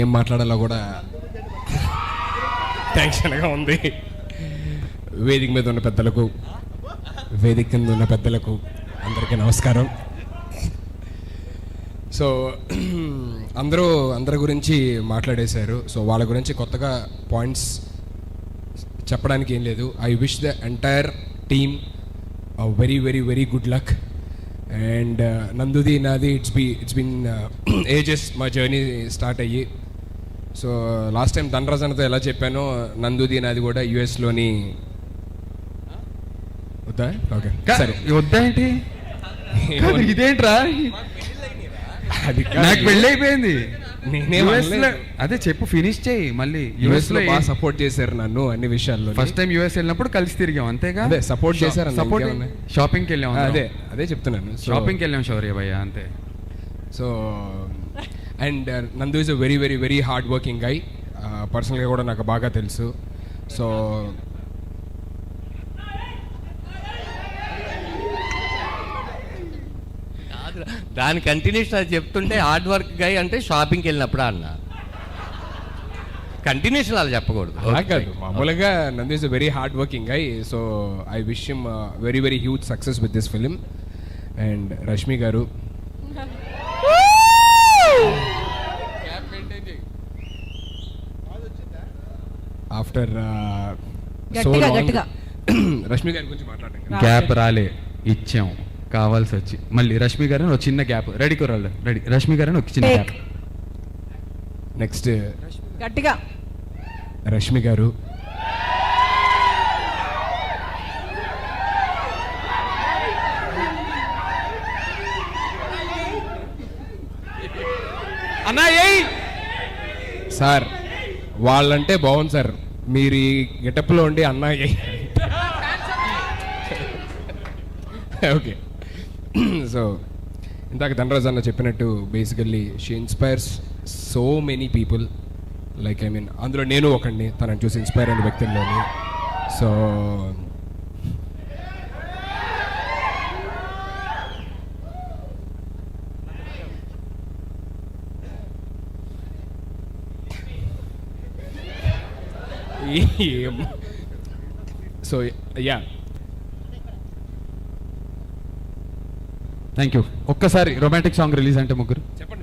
ఏం మాట్లాడాలో కూడా టెన్షన్గా ఉంది. వేదిక మీద ఉన్న పెద్దలకు వేదిక కింద ఉన్న పెద్దలకు అందరికీ నమస్కారం. సో అందరూ అందరి గురించి మాట్లాడేశారు. సో వాళ్ళ గురించి కొత్తగా పాయింట్స్ చెప్పడానికి ఏం లేదు. I wish the entire team very very very good luck and నందుది నాది it's be it's been ages మా జర్నీ స్టార్ట్ అయ్యి. సో లాస్ట్ టైం ధనరాజ్ అన్నతో ఎలా చెప్పానో నందుది నాది కూడా యుఎస్లోని వద్దా? ఓకే సరే. వద్దా ఏంటి? ఇదేంట్రా? అది నాకు పెళ్ళి అదే చెప్పు ఫినిష్ చేయి మళ్ళీ. యుఎస్లో బాగా సపోర్ట్ చేశారు నన్ను అన్ని విషయాల్లో. ఫస్ట్ టైం యుఎస్ వెళ్ళినప్పుడు కలిసి తిరిగాం అంతేగా? అదే, support చేశారన్న, సపోర్ట్? షాపింగ్కి వెళ్ళాం అదే అదే చెప్తున్నాను. షాపింగ్కి వెళ్ళాం శౌర్య భయ్య అంతే. So and Nandu is a very very very hard working guy పర్సనల్గా కూడా నాకు బాగా తెలుసు. సో దాని కంటిన్యూషన్ అది చెప్తుంటే హార్డ్ వర్క్ గై అంటే షాపింగ్కి వెళ్ళినప్పుడు అన్న. కంటిన్యూషన్ అలా చెప్పకూడదు. అలా కాదు. మామూలుగా Nandu is very hard working guy so I wish him very very huge success with this film and Rashmi గారు ఆఫ్టర్ గట్టిగా. రష్మి గారి గురించి మాట్లాడండి గ్యాప్ రాలే. ఇచ్చాం. కావాల్సి వచ్చి మళ్ళీ రష్మి గారు ఒక చిన్న గ్యాప్ రెడీ కుర్రాళ్ళు రెడీ రష్మి గారు ఒక చిన్న. గ్యాప్ నెక్స్ట్ గట్టిగా. రష్మి గారు. అన్నా ఏయ్! సార్ వాళ్ళంటే బాగుంది సార్. మీరు ఈ గెటప్లో ఉండి అన్నా ఓకే సో ఇందాక ధనరాజ్ అన్న చెప్పినట్టు basically she inspires so many people like I mean అందులో నేను ఒకడిని తనని చూసి ఇన్స్పైర్ అయిన వ్యక్తుల్లోని. So so yeah thank you ఒక్కసారి రొమాంటిక్ సాంగ్ రిలీజ్ అంటే ముగ్గురు. చెప్పండి.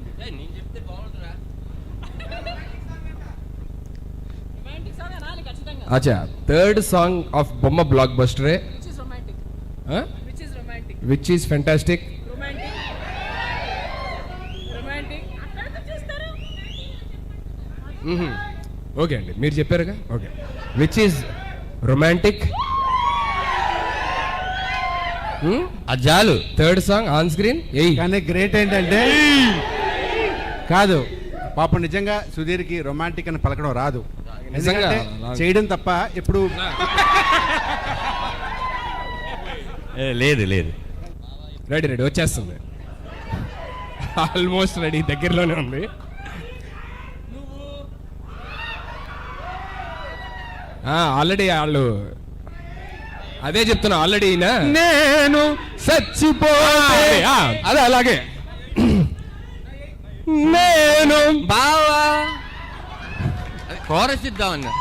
అచ్చా third song of Bomma black బస్టరే Which is romantic. Which is fantastic Romantic. Romantic. Okay అండి. మీరు చెప్పారుగా? ఓకే. విచ్ ఈస్ రొమాంటిక్ అది చాలు థర్డ్ సాంగ్ ఆన్ స్క్రీన్ ఎయ్ కానీ గ్రేట్ ఏంటంటే కాదు. పాపం నిజంగా సుధీర్కి రొమాంటిక్ అని పలకడం రాదు. నిజంగా. చేయడం తప్ప ఎప్పుడు ఏ, లేదు లేదు. రెడీ రెడీ వచ్చేస్తుంది. ఆల్మోస్ట్ రెడీ దగ్గరలోనే ఉంది. ఆల్రెడీ వాళ్ళు అదే చెప్తున్నా ఆల్రెడీ నేను చచ్చిపోతే ఆ, అదే అలాగే. నేను బావా. కోరస్ ఇద్దామన్నా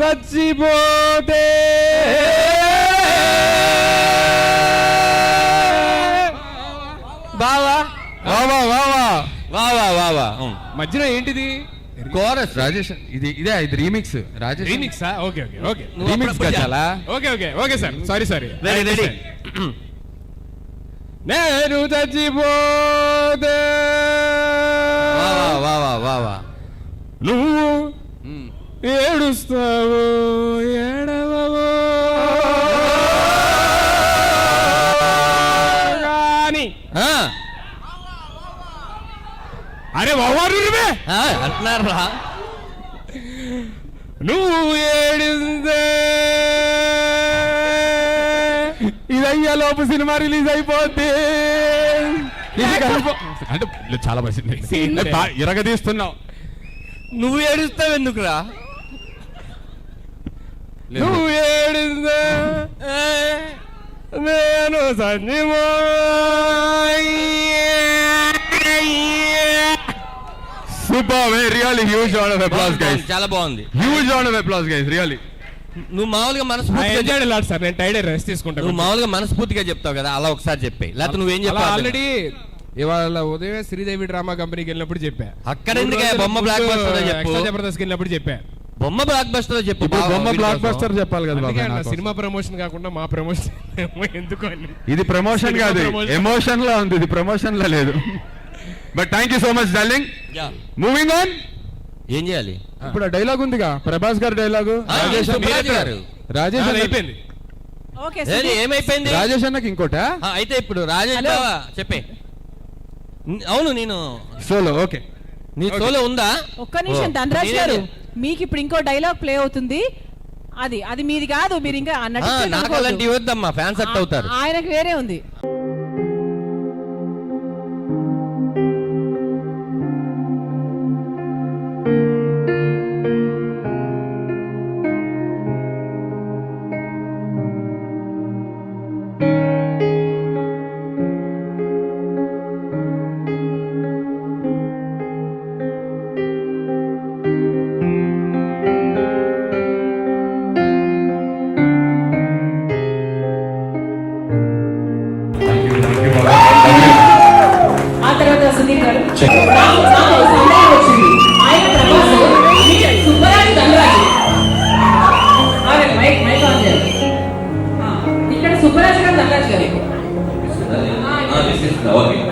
చచ్చిపోతే బావా. వావా వావా వావా వావా మధ్యలో ఏంటిది? కోరస్ రాజేష్ ఇది ఇదే ఇది రీమిక్స్ రాజేష్ రీమిక్సా ఓకే ఓకే ఓకే రీమిక్స్గా చాలా okay okay okay sir sorry sorry ready ready నేను చచ్చిపోతే వావా వావా వావా నువ్వు ఏడుస్తావు ఏడవవు అంటున్నారా నువ్వు ఏడిస్తే ఇది అయ్యా లోపు సినిమా రిలీజ్ అయిపోద్ది. అంటే చాలా మంచి ఇరగదీస్తున్నావు. నువ్వు ఏడుస్తావు ఎందుకురా? నువ్వు ఏడిస్తే నేను సంజీవో super really huge round of applause guys చాలా బాగుంది. Huge round of applause guys really నువ్వు మామూలుగా మనస్ఫూర్తిగా లాడ్ సార్ నేను టైడ్ రెస్ట్ తీసుకుంటాను. నువ్వు మామూలుగా మనస్ఫూర్తిగా చెప్తావు కదా అలా ఒకసారి చెప్పి. లేకపోతే నువ్వేం చెప్పావు ఆల్రెడీ ఇవాళ ఉదయం శ్రీదేవి డ్రామా కంపెనీకి వెళ్ళినప్పుడు చెప్పా. అక్కడ ఎందుకే బొమ్మ బ్లాక్ బస్టర్ చెప్పు. ఎక్స్ట్రా జబర్దస్త్ వెళ్ళినప్పుడు చెప్పా. బొమ్మ బ్లాక్ బస్టర్ చెప్పు బొమ్మ బ్లాక్. బస్టర్ చెప్పాలి కదా. సినిమా ప్రమోషన్ కాకుండా మా ప్రమోషన్ ఎందుకు ఇది ప్రమోషన్ కాదు. ఎమోషన్లో ఉంది ఇది ప్రమోషన్లో లేదు. But thank you so much darling ya. Moving on ఏం చేయాలి? ఇప్పుడు డైలాగ్ ఉందిగా. ప్రభాస్ గారి డైలాగు ఆ, రాజేష్ రాజేష్ అయిపోయింది. ఏమైపోయింది? రాజేష్ అన్నకి ఇంకోటా? ఆ, అయితే ఇప్పుడు రాజేష్ చెప్పే. అవును నేను. సోలో ఓకే నీ సోలో ఉందా? ఒక్క నిమిషం ధనరాజ్ గారు మీకు ఇప్పుడు ఇంకో డైలాగ్ ప్లే అవుతుంది. అది అది మీది కాదు మీరు ఇంకా వద్దమ్మా ఫ్యాన్స్ సెట్ అవుతారు. ఆయనకు వేరే ఉంది. ఇక్కడ సుబ్బరాజు గారు దండరాజు గారు ఓకే